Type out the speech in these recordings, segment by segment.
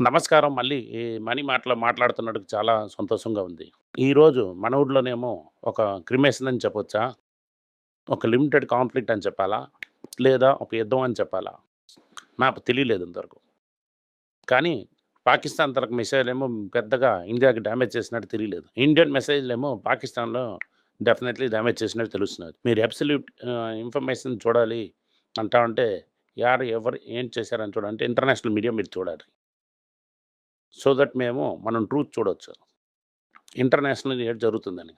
నమస్కారం. మళ్ళీ ఈ మనీ మాటలో మాట్లాడుతున్నందుకు చాలా సంతోషంగా ఉంది. ఈరోజు మన ఊర్లోనేమో ఒక క్రిమేషన్ అని చెప్పొచ్చా? ఒక లిమిటెడ్ కాన్‌ఫ్లిక్ట్ అని చెప్పాలా? లేదా ఒక యుద్ధం అని చెప్పాలా? నాకు తెలియలేదు ఇంతవరకు. కానీ పాకిస్తాన్ తరపు ఏమో పెద్దగా ఇండియాకి డ్యామేజ్ చేసినట్టు తెలియలేదు. ఇండియన్ మిసైలేమో పాకిస్తాన్‌లో డెఫినెట్‌లీ డ్యామేజ్ చేసినట్టు తెలుస్తున్నారు మీరు అబ్సల్యూట్ ఇన్ఫర్మేషన్ చూడాలి అంటా ఉంటే యారు ఎవరు ఏం చేశారని చూడాలంటే ఇంటర్నేషనల్ మీడియా మీరు చూడాలి. సో దట్ మేము మనం ట్రూత్ చూడవచ్చు ఇంటర్నేషనల్ ఏడ్ జరుగుతుందని.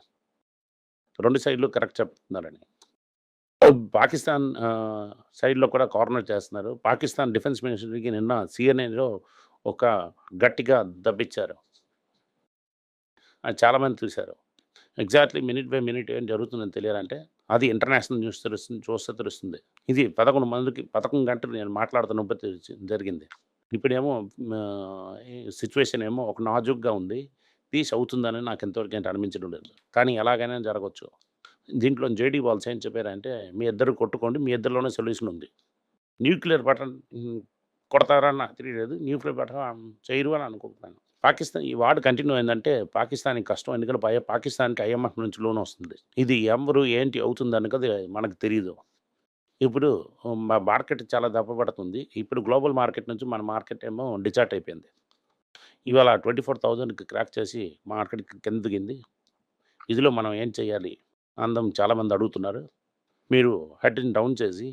రెండు సైడ్‌లు కరెక్ట్ చెప్తున్నారని. పాకిస్తాన్ సైడ్‌లో కూడా కార్నర్ చేస్తున్నారు. పాకిస్తాన్ డిఫెన్స్ మినిస్టర్‌కి నిన్న సీఎన్ఏలో ఒక గట్టిగా దబ్బిచ్చారు అది చాలామంది చూశారు ఎగ్జాక్ట్‌లీ మినిట్ బై మినిట్ ఏం జరుగుతుందని తెలియాలంటే అది ఇంటర్నేషనల్ న్యూస్ తెలుస్తుంది చూస్తే తెలుస్తుంది. ఇది 11 మందికి 11 గంటలు నేను మాట్లాడుతున్నప్పుడు జరిగింది. ఇప్పుడేమో సిచ్యువేషన్ ఏమో ఒక నాజుక్గా ఉంది. పీస్ అవుతుందని నాకు ఇంతవరకు ఏంటి అనిపించడం లేదు. కానీ ఎలాగైనా జరగవచ్చు దీంట్లో జేడీ వాల్స్ ఏం చెప్పారంటే మీ ఇద్దరు కొట్టుకోండి. మీ ఇద్దరిలోనే సొల్యూషన్ ఉంది. న్యూక్లియర్ బటన్ కొడతారని నాకు తెలియలేదు. న్యూక్లియర్ బటన్ చేయరు అని అనుకుంటున్నాను. పాకిస్తాన్ ఈ వార్ కంటిన్యూ అయిందంటే పాకిస్తాన్‌కి కష్టం. ఎందుకంటే పాకిస్తాన్‌కి ఐఎంఎఫ్ నుంచి లోన్ వస్తుంది. ఇది ఎవరు ఏంటి అవుతుందన్నది మనకు తెలియదు ఇప్పుడు మా మార్కెట్ చాలా దెబ్బపడుతుంది. ఇప్పుడు గ్లోబల్ మార్కెట్ నుంచి మన మార్కెట్ ఏమో డిచార్ట్ అయిపోయింది. ఇవాళ 24,000కి క్రాక్ చేసి మార్కెట్ కింద దిగింది. ఇదిలో మనం ఏం చేయాలి? అందం చాలామంది అడుగుతున్నారు. మీరు హెడ్‌ని డౌన్ చేసి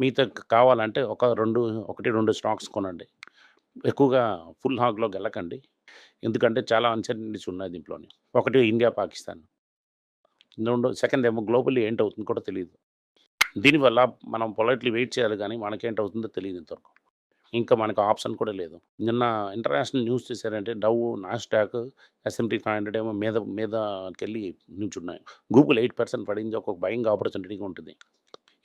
మిగతా కావాలంటే ఒక 2 1, 2 స్టాక్స్ కొనండి. ఎక్కువగా ఫుల్ హాగ్‌లోకి వెళ్ళకండి. ఎందుకంటే చాలా అన్‌సర్టెనిటీస్ ఉన్నాయి దీంట్లోని. ఒకటి ఇండియా, పాకిస్తాన్. రెండు సెకండ్ ఏమో గ్లోబల్లీ ఏంటవుతుంది కూడా తెలియదు దీనివల్ల మనం పొలైట్‌లీ వెయిట్ చేయాలి కానీ మనకేంటవుతుందో తెలియదు ఇంతవరకు. ఇంకా మనకు ఆప్షన్ కూడా లేదు. నిన్న ఇంటర్నేషనల్ న్యూస్ చేశారంటే Dow Nasdaq SMT five hundred ఏమో మీద మీదకెళ్ళి నిల్చున్నాయి. గూగుల్ ఎయిట్ పర్సెంట్ పడింది. ఒక భయంగా ఆపర్చునిటీగా ఉంటుంది.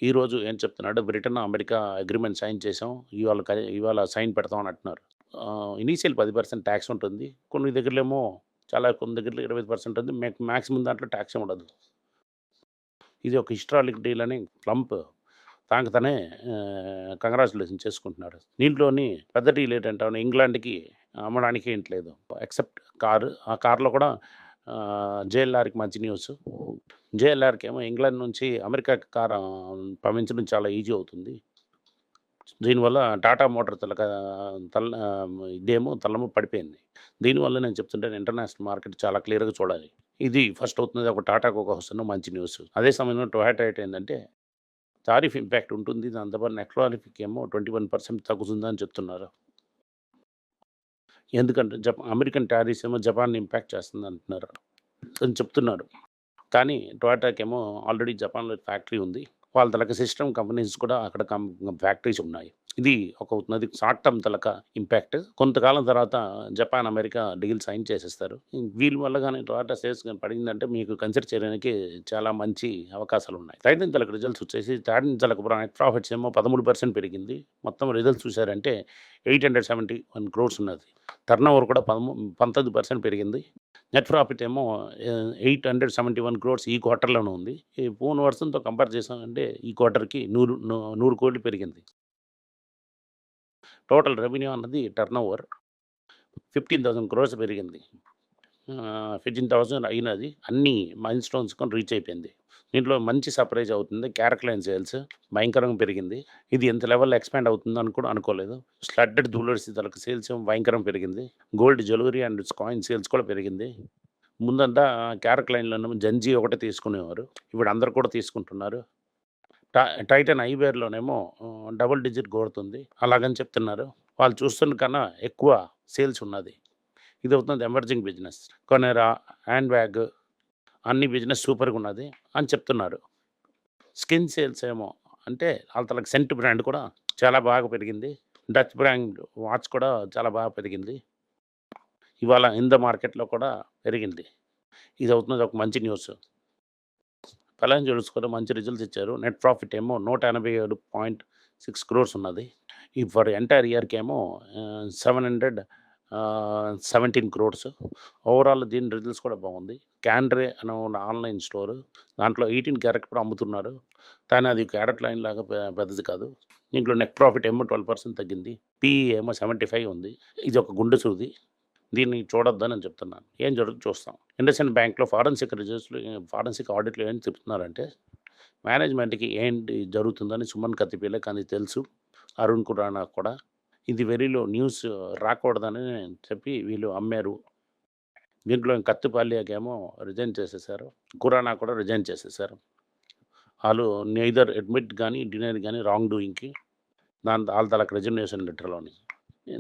ఈరోజు ఏం చెప్తున్నాడు బ్రిటన్, అమెరికా అగ్రిమెంట్ సైన్ చేసాం. ఇవాళ ఇవాళ సైన్ పెడతాం అని అంటున్నారు. ఇనీషియల్ పది పర్సెంట్ ట్యాక్స్ ఉంటుంది. కొన్ని దగ్గరలేమో చాలా కొన్ని దగ్గరలో 20% ఉంటుంది. మ్యాక్సిమం దాంట్లో ట్యాక్స్ ఉండదు. ఇది ఒక హిస్టారిక్ డీల్ అని ట్రంప్ తనకు తనే ఆహ్, చేసుకుంటున్నాడు. దీంట్లోని పెద్ద డీల్ ఏంటంటే ఇంగ్లాండ్‌కి అమ్మడానికి ఏంటి లేదు. Except car. ఆ కార్‌లో కూడా జేఎల్ఆర్‌కి మంచి న్యూస్. జేఎల్ఆర్‌కేమో ఇంగ్లాండ్ నుంచి అమెరికాకి కారు పంపించడం చాలా ఈజీ అవుతుంది. దీనివల్ల టాటా మోటార్ తలక తల ఇదేమో తలము పడిపోయింది. దీనివల్ల నేను చెప్తుంటే ఇంటర్నేషనల్ మార్కెట్ చాలా క్లియర్‌గా చూడాలి. ఇది ఫస్ట్ అవుతుంది. ఒక టాటాకు ఒక వస్తున్న మంచి న్యూస్. అదే సమయంలో టొయోటా ఏంటంటే తారీఫ్ ఇంపాక్ట్ ఉంటుంది. దాంతో పాటు నెట్ టారిఫ్‌కేమో 21% తగ్గుతుందని చెప్తున్నారు. ఎందుకంటే జపా అమెరికన్ టారీస్ ఏమో జపాన్‌ని ఇంపాక్ట్ చేస్తుంది అంటున్నారు. అని చెప్తున్నారు. కానీ టొయాటాకేమో ఆల్రెడీ జపాన్‌లో ఫ్యాక్టరీ ఉంది. వాళ్ళ తలక సిస్టమ్ కంపెనీస్ కూడా అక్కడ ఫ్యాక్టరీస్ ఉన్నాయి. ఇది ఒక అవుతున్నది షార్ట్ టర్మ్ తలక ఇంపాక్ట్. కొంతకాలం తర్వాత జపాన్, అమెరికా డీల్ సైన్ చేసేస్తారు. వీళ్ళ వల్ల కానీ టొయోటా షేర్స్ కానీ పడిందంటే మీకు కన్సిడర్ చేయడానికి చాలా మంచి అవకాశాలు ఉన్నాయి టైటాన్ తాలూకా రిజల్ట్స్ వచ్చేసి టైటాన్ తాలూకా నెట్ ప్రాఫిట్స్ ఏమో 13% పెరిగింది. మొత్తం రిజల్ట్స్ చూసారంటే 871 క్రోర్స్ ఉన్నది. టర్నోవర్ కూడా పదమూ పంతొమ్మిది పర్సెంట్ పెరిగింది. నెట్ ప్రాఫిట్ ఏమో eight hundred seventy one crores ఈ క్వార్టర్‌లోనే ఉంది. ఈ పోయిన వర్షంతో కంపేర్ చేసామంటే ఈ క్వార్టర్‌కి నూరు నూరు కోట్లు పెరిగింది. టోటల్ రెవెన్యూ అన్నది turnover fifteen thousand crores పెరిగింది. ఫిఫ్టీన్ థౌసండ్ అయినది. అన్ని మైల్ స్టోన్స్‌కొని రీచ్ అయిపోయింది. దీంట్లో మంచి సర్ప్రైజ్ అవుతుంది. క్యారక్లైన్ సేల్స్ భయంకరంగా పెరిగింది. ఇది ఇంత లెవెల్‌లో ఎక్స్‌పాండ్ అవుతుందని కూడా అనుకోలేదు. స్లడ్డెడ్ జ్యువెలర్స్ తాలూకా సేల్స్ భయంకరంగా పెరిగింది. Gold jewellery and coin sales కూడా పెరిగింది. ముందంతా క్యారక్లైన్‌లోనేమో జంజీ ఒకటే తీసుకునేవారు. ఇప్పుడు అందరూ కూడా తీసుకుంటున్నారు. టై టైటాన్ ఐవేర్‌లోనేమో డబుల్ డిజిట్ కొడుతుంది. అలాగని చెప్తున్నారు. వాళ్ళు చూస్తున్న కన్నా ఎక్కువ సేల్స్ ఉన్నది. ఇది అవుతుంది ఎమర్జింగ్ బిజినెస్. కొనేరా, హ్యాండ్ బ్యాగ్ అన్ని బిజినెస్ సూపర్‌గా ఉన్నది అని చెప్తున్నారు. స్కిన్ సేల్స్ ఏమో అంటే వాళ్ళ సెంట్ బ్రాండ్ కూడా చాలా బాగా పెరిగింది. డచ్ బ్రాండ్ వాచ్ కూడా చాలా బాగా పెరిగింది. ఇవాళ ఇన్ ద మార్కెట్‌లో కూడా పెరిగింది. ఇది అవుతున్నది ఒక మంచి న్యూస్. రిలయన్స్ జ్యువెలర్స్ కూడా మంచి రిజల్ట్స్ ఇచ్చారు. నెట్ ప్రాఫిట్ ఏమో 187.6 క్రోర్స్ ఉన్నది. ఈ ఫర్ ఎంటైర్ ఇయర్‌కేమో ఆహ్, 700 ఆహ్, 17 క్రోర్స్. ఓవరాల్ దీని రిజల్ట్స్ కూడా బాగుంది. క్యాండ్రే అనే ఆన్‌లైన్ స్టోర్. దాంట్లో 18 క్యారెట్ కూడా అమ్ముతున్నారు. కానీ అది క్యారెట్ లైన్ లాగా పెద్దది కాదు. దీంట్లో నెట్ ప్రాఫిట్ ఏమో ట్వెల్వ్ పర్సెంట్ తగ్గింది. పీఈ ఏమో సెవెంటీ ఫైవ్ ఉంది. ఇది ఒక గుండె సూది. దీన్ని చూడొద్దని నేను చెప్తున్నాను. ఏం జరుగుతుంది చూస్తాం. ఇండస్ఇండ్ బ్యాంక్లో ఫారెన్సిక్ రిజల్ట్స్లో ఫారెన్సిక్ ఆడిట్లో ఏం చెప్తున్నారంటే మేనేజ్మెంట్కి ఏంటి జరుగుతుందని సుమన్ కత్తిపీలే కానీ తెలుసు. అరుణ్ కురానా కూడా ఇది వెరీలో న్యూస్ రాకూడదని చెప్పి వీళ్ళు అమ్మారు. దీంట్లో కత్తిపాల్యాకేమో రిజైన్ చేసేసారు. కురానా కూడా రిజైన్ చేసేసారు. వాళ్ళు నైదర్ అడ్మిట్ కానీ డినైర్ కానీ రాంగ్ డూయింగ్కి దాని వాళ్ళ తలకు రెజిగ్నేషన్ లెటర్లోని.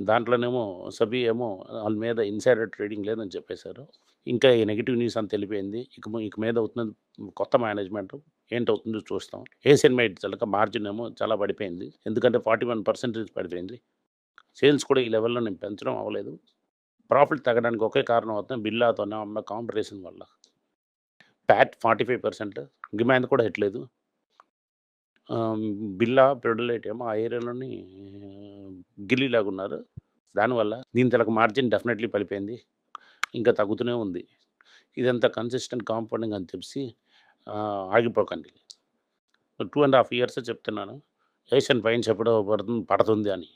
దాంట్లోనేమో సభి ఏమో వాళ్ళ మీద ఇన్సైడర్ ట్రేడింగ్ లేదని చెప్పేశారు. ఇంకా ఈ నెగిటివ్ న్యూస్ అని తెలిపోయింది ఇక ఇక మీద అవుతున్నది కొత్త మేనేజ్మెంట్. ఏంటవుతుందో చూస్తాం. ఏషియన్ మైట్ చాలా మార్జిన్ ఏమో చాలా పడిపోయింది. ఎందుకంటే ఫార్టీ వన్ పర్సెంటేజ్ పడిపోయింది. సేల్స్ కూడా ఈ లెవెల్లో నేను పెంచడం అవ్వలేదు. ప్రాఫిట్ తగ్గడానికి ఒకే కారణం అవుతుంది బిల్లాతోనే అమ్మ కాంపిటీషన్ వల్ల. PAT forty five percent demand కూడా ఎట్లేదు బిల్లా పెడలైట్ ఏమో ఆ ఏరియాలోని గిల్లీలాగా ఉన్నారు. దానివల్ల దీని తలకు మార్జిన్ డెఫినెట్లీ పడిపోయింది. ఇంకా తగ్గుతూనే ఉంది. ఇదంతా కన్సిస్టెంట్ కాంపౌండింగ్ అని చెప్పి ఆగిపోకండి. టూ అండ్ హాఫ్ ఇయర్స్ చెప్తున్నాను. ఏషియన్ పైన చెప్పడం పడుతుంది పడుతుంది అని.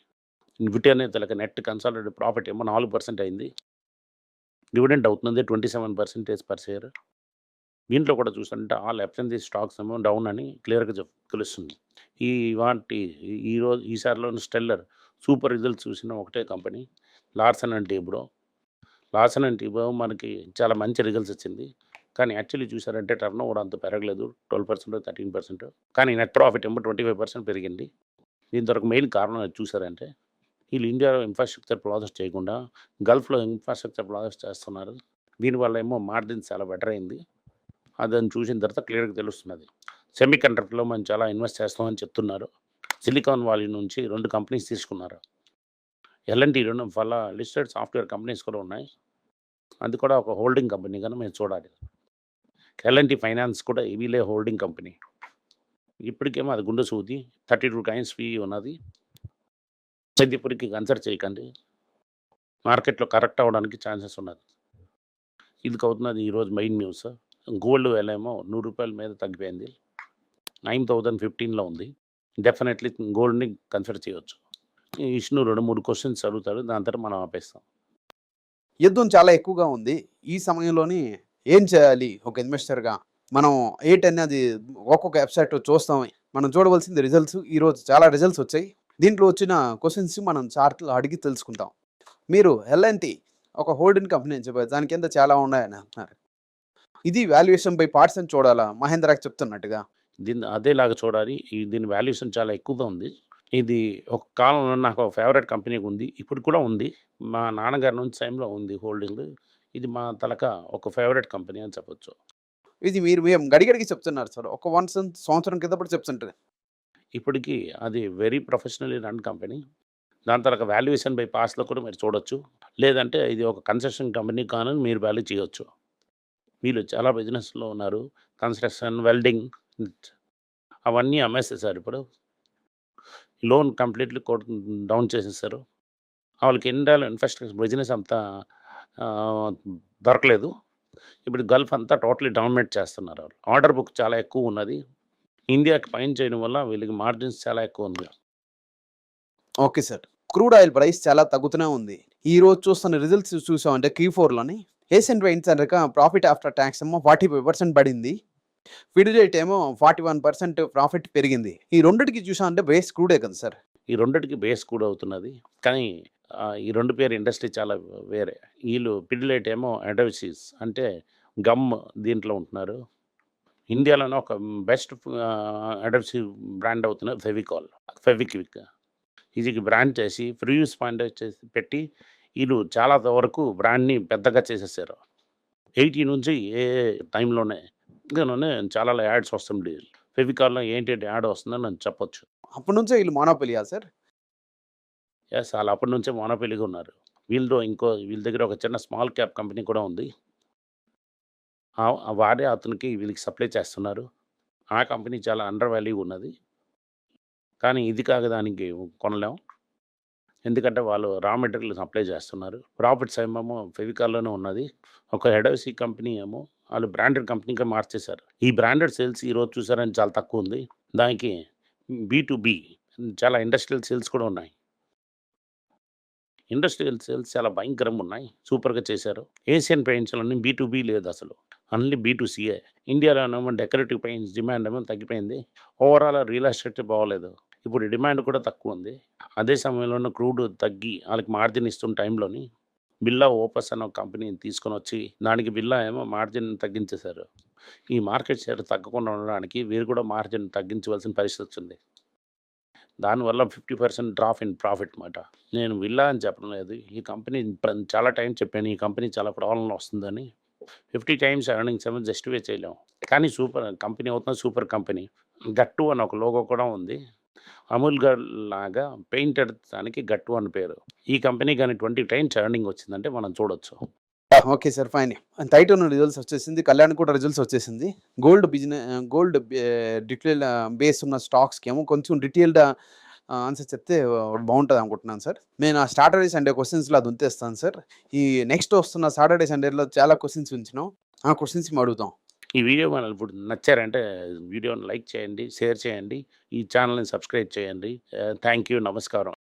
విటర్నే తలక నెట్ కన్సాలిడేట్ ప్రాఫిట్ ఏమో నాలుగు పర్సెంట్ అయింది. డివిడెంట్ అవుతుంది twenty seven percentage per share దీంట్లో కూడా చూస్తుంటే ఆల్ ఎఫ్ఎన్సీ స్టాక్స్ ఏమో డౌన్ అని క్లియర్గా చెప్ తెలుస్తుంది. ఈ వాటి ఈ రోజు ఈసారిలో స్టెల్లర్ సూపర్ రిజల్ట్స్ చూసిన ఒకటే company Larsen and Toubro Larsen and Toubro మనకి చాలా మంచి రిజల్ట్స్ వచ్చింది కానీ యాక్చువల్లీ చూసారంటే టర్న్ ఓవర్ అంత పెరగలేదు. ట్వెల్వ్ పర్సెంట్ థర్టీన్ పర్సెంట్ కానీ నెట్ ప్రాఫిట్ ఏమో ట్వంటీ ఫైవ్ పర్సెంట్ పెరిగింది. దీని వరకు మెయిన్ కారణం అది చూసారంటే వీళ్ళు ఇండియాలో ఇన్ఫ్రాస్ట్రక్చర్ ప్రాజెక్ట్స్ చేయకుండా గల్ఫ్లో ఇన్ఫ్రాస్ట్రక్చర్ ప్రాజెక్ట్స్ చేస్తున్నారు. దీనివల్ల ఏమో మార్జిన్ చాలా బెటర్ అయింది. అదని చూసిన తర్వాత క్లియర్గా తెలుస్తున్నది. సెమీ కండక్టర్లో మనం చాలా ఇన్వెస్ట్ చేస్తామని చెప్తున్నారు. సిలికాన్ వాలీ నుంచి రెండు కంపెనీస్ తీసుకున్నారు. ఎల్ఎన్టీ రెండు వల్ల లిస్టెడ్ సాఫ్ట్వేర్ కంపెనీస్ కూడా ఉన్నాయి. అది కూడా ఒక హోల్డింగ్ కంపెనీ కానీ మేము చూడాలి. ఎల్ఎన్టీ ఫైనాన్స్ కూడా ఇవిలే హోల్డింగ్ కంపెనీ. ఇప్పటికేమో అది గుండె సూది. థర్టీ టూ టైమ్స్ ఫీ ఉన్నది. ఇప్పటికి కన్సిడర్ చేయకండి. మార్కెట్లో కరెక్ట్ అవ్వడానికి ఛాన్సెస్ ఉన్నది. ఇది అవుతున్నది ఈరోజు మెయిన్ న్యూస్. గోల్డ్ వేల ఏమో నూరు రూపాయల మీద తగ్గిపోయింది. నైన్ థౌజండ్ ఫిఫ్టీన్లో ఉంది. డెఫినెట్లీ గోల్డ్ని కన్సిడర్ చేయవచ్చు ఈ విష్ణు రెండు మూడు క్వశ్చన్స్ అడుగుతాడు దాని తర్వాత మనం ఆపేస్తాం. యుద్ధం చాలా ఎక్కువగా ఉంది. ఈ సమయంలోని ఏం చేయాలి? ఒక ఇన్వెస్టర్గా మనం ఏట్ అనేది ఒక్కొక్క వెబ్సైట్ చూస్తాం. మనం చూడవలసింది రిజల్ట్స్. ఈరోజు చాలా రిజల్ట్స్ వచ్చాయి. దీంట్లో వచ్చిన క్వశ్చన్స్ మనం చార్ట్లు అడిగి తెలుసుకుంటాం. మీరు ఎల్ఎన్టీ ఒక హోల్డింగ్ కంపెనీ అని చెప్పారు. దాని కింద చాలా ఉన్నాయని అంటున్నారు. ఇది వాల్యుయేషన్ బై పార్ట్స్ అని చూడాలా? మహేంద్రాకి చెప్తున్నట్టుగా. దీన్ని అదేలాగా చూడాలి. ఈ దీని వాల్యుయేషన్ చాలా ఎక్కువగా ఉంది. ఇది ఒక కాలంలో నాకు ఫేవరెట్ కంపెనీ ఉంది. ఇప్పుడు కూడా ఉంది. మా నాన్నగారి నుంచి టైంలో ఉంది హోల్డింగ్. ఇది మా తలక ఒక ఫేవరెట్ కంపెనీ అని చెప్పొచ్చు. ఇది మీరు మేము గడిగడికి చెప్తున్నారు సార్. ఒక వన్ సంవత్సరం కింద చెప్తుంటారు ఇప్పటికీ అది వెరీ ప్రొఫెషనల్లీ రన్ కంపెనీ. దాని తర్వాత వాల్యుయేషన్ బై పాస్లో కూడా మీరు చూడొచ్చు. లేదంటే ఇది ఒక కన్స్ట్రక్షన్ కంపెనీ కానీ మీరు వాల్యూ చేయొచ్చు. వీళ్ళు చాలా బిజినెస్లో ఉన్నారు. కన్స్ట్రక్షన్ వెల్డింగ్ అవన్నీ అమ్మేసేసారు ఇప్పుడు. లోన్ కంప్లీట్లీ డౌన్ చేసేసారు. వాళ్ళకి ఇండియాలో ఇన్ఫ్రాస్ట్రక్చర్ బిజినెస్ అంతా దొరకలేదు. ఇప్పుడు గల్ఫ్ అంతా టోటలీ డామినేట్ చేస్తున్నారు. వాళ్ళు ఆర్డర్ బుక్ చాలా ఎక్కువ ఉన్నది. ఇండియాకి పైన చేయడం వల్ల వీళ్ళకి మార్జిన్స్ చాలా ఎక్కువ ఉంది. Okay sir. Crude oil price చాలా తగ్గుతూనే ఉంది. ఈ రోజు చూస్తున్న రిజల్ట్స్ చూసామంటే క్యూ ఫోర్లోని ఏషియన్ పెయింట్స్ అనక ప్రాఫిట్ ఆఫ్టర్ ట్యాక్స్ ఏమో ఫార్టీ ఫైవ్ పర్సెంట్ పడింది. ఫిడిలైట్ ఏమో ఫార్టీ వన్ పర్సెంట్ ప్రాఫిట్ పెరిగింది. ఈ రెండిటికి చూసామంటే బేస్ క్రూడే కదా సార్. ఈ రెండిటికి బేస్ కూడా అవుతున్నది. కానీ ఈ రెండు పేరు ఇండస్ట్రీ చాలా వేరే. వీళ్ళు పిడిలైట్ ఏమో అడవిసీస్ అంటే గమ్ దీంట్లో ఉంటున్నారు. ఇండియాలోనే ఒక బెస్ట్ అడవిసీ బ్రాండ్ అవుతున్న ఫెవికాల్. ఫెవిక్విక్. ఇది బ్రాండ్ చేసి ఫ్రీ యూస్ పాయింట్ చేసి పెట్టి వీళ్ళు చాలా వరకు బ్రాండ్ని పెద్దగా చేసేసారు. ఎయిటీ నుంచి ఏ టైంలోనే ఇందులోనే చాలా యాడ్స్ వస్తుంది ఫెవికాల్లో ఏంటి యాడ్ వస్తుందని నేను చెప్పొచ్చు. అప్పటి నుంచే వీళ్ళు మోనోపలియా సార్? ఎస్ వాళ్ళు అప్పటి నుంచే మోనోపిలిగా ఉన్నారు. వీళ్ళతో ఇంకో వీళ్ళ దగ్గర ఒక చిన్న స్మాల్ క్యాప్ కంపెనీ కూడా ఉంది. వారే అతనికి వీళ్ళకి సప్లై చేస్తున్నారు. ఆ కంపెనీ చాలా అండర్ వాల్యూ ఉన్నది. కానీ ఇది కాక దానికి కొనలేము ఎందుకంటే వాళ్ళు రా మెటీరియల్ సప్లై చేస్తున్నారు. ప్రాఫిట్స్ ఏమేమో ఫెవికాల్లోనే ఉన్నది. ఒక హెడోసి కంపెనీ ఏమో వాళ్ళు బ్రాండెడ్ కంపెనీగా మార్చేశారు. ఈ బ్రాండెడ్ సేల్స్ ఈరోజు చూసారని చాలా తక్కువ ఉంది. దానికి బీ టు బీ చాలా ఇండస్ట్రియల్ సేల్స్ కూడా ఉన్నాయి. ఇండస్ట్రియల్ సేల్స్ చాలా భయంకరంగా ఉన్నాయి. సూపర్గా చేశారు. ఏషియన్ పెయింట్స్లోని బీ టు బీ లేదు అసలు. అన్లీ బీ ఇండియాలోనేమో డెకరేటివ్ పెయింట్స్ డిమాండ్ ఏమో తగ్గిపోయింది? ఓవరాల్ రియల్ ఎస్టేట్ బాగోలేదు. ఇప్పుడు డిమాండ్ కూడా తక్కువ ఉంది. అదే సమయంలోనే క్రూడ్ తగ్గి వాళ్ళకి మార్జిన్ ఇస్తున్న టైంలోని బిల్లా ఓపస్ అనే ఒక కంపెనీని తీసుకొని వచ్చి దానికి బిల్లా ఏమో మార్జిన్ తగ్గించేశారు. ఈ మార్కెట్ షేర్ తగ్గకుండా ఉండడానికి వీరు కూడా మార్జిన్ తగ్గించవలసిన పరిస్థితి వచ్చింది. దానివల్ల fifty percent drop in profit మాట నేను విల్లా అని చెప్పడం లేదు. ఈ కంపెనీ చాలా టైం చెప్పాను. ఈ కంపెనీ చాలా ప్రాబ్లంలో వస్తుందని. ఫిఫ్టీ టైమ్స్ ఎర్నింగ్స్ ఏమో జస్టిఫై చేయలేము. కానీ సూపర్ కంపెనీ అవుతుంది సూపర్ కంపెనీ. గట్టు అని ఒక లోగో కూడా ఉంది. అమూల్ గార్ లాగా పెయింటెడ్ దానికి గట్టు అని పేరు. ఈ కంపెనీ కానీ ట్వంటీ టైమ్స్ ఎర్నింగ్ వచ్చిందంటే మనం చూడొచ్చు. Okay sir fine. Titan results వచ్చేసింది. కళ్యాణ్ కూడా రిజల్ట్స్ వచ్చేసింది. Gold business gold detail base ఉన్న స్టాక్స్కి ఏమో కొంచెం డీటెయిల్డ్ ఆన్సర్ చెప్తే బాగుంటుంది అనుకుంటున్నాను సార్. నేను ఆ సాటర్డే సండే క్వశ్చన్స్లో అది ఉంచేస్తాను సార్. ఈ నెక్స్ట్ వస్తున్న సాటర్డే సండేలో చాలా క్వశ్చన్స్ ఉంచినాం. ఆ క్వశ్చన్స్ అడుగుతాం. ఈ వీడియో మనల్ని ఇప్పుడు నచ్చారంటే వీడియోని లైక్ చేయండి షేర్ చేయండి ఈ ఛానల్ని సబ్స్క్రైబ్ చేయండి. థ్యాంక్ యూ నమస్కారం.